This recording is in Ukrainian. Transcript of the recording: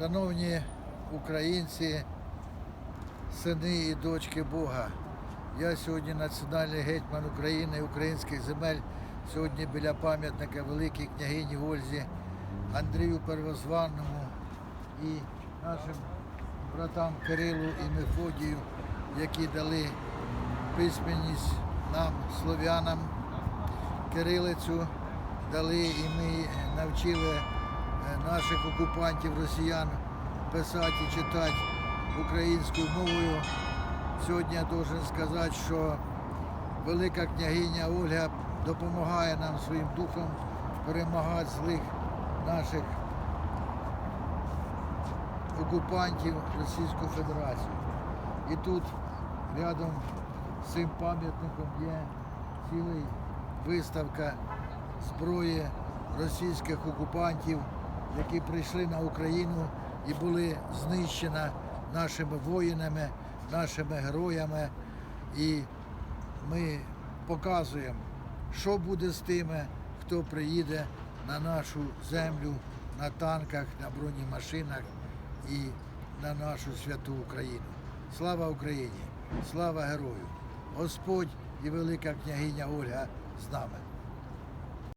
Шановні українці, сини і дочки Бога, я сьогодні національний гетьман України і українських земель. Сьогодні біля пам'ятника Великій княгині Ользі Андрію Первозванному і нашим братам Кирилу і Мефодію, які дали письменність нам, слов'янам, кирилицю дали і ми навчили наших окупантів, росіян писати і читати українською мовою. Сьогодні я должен сказати, що велика княгиня Ольга допомагає нам своїм духом перемагати злих наших окупантів Російську Федерацію. І тут рядом з цим пам'ятником є ціла виставка зброї російських окупантів, які прийшли на Україну і були знищені нашими воїнами, нашими героями. І ми показуємо, що буде з тими, хто приїде на нашу землю на танках, на бронемашинах і на нашу святу Україну. Слава Україні! Слава герою! Господь і велика княгиня Ольга з нами.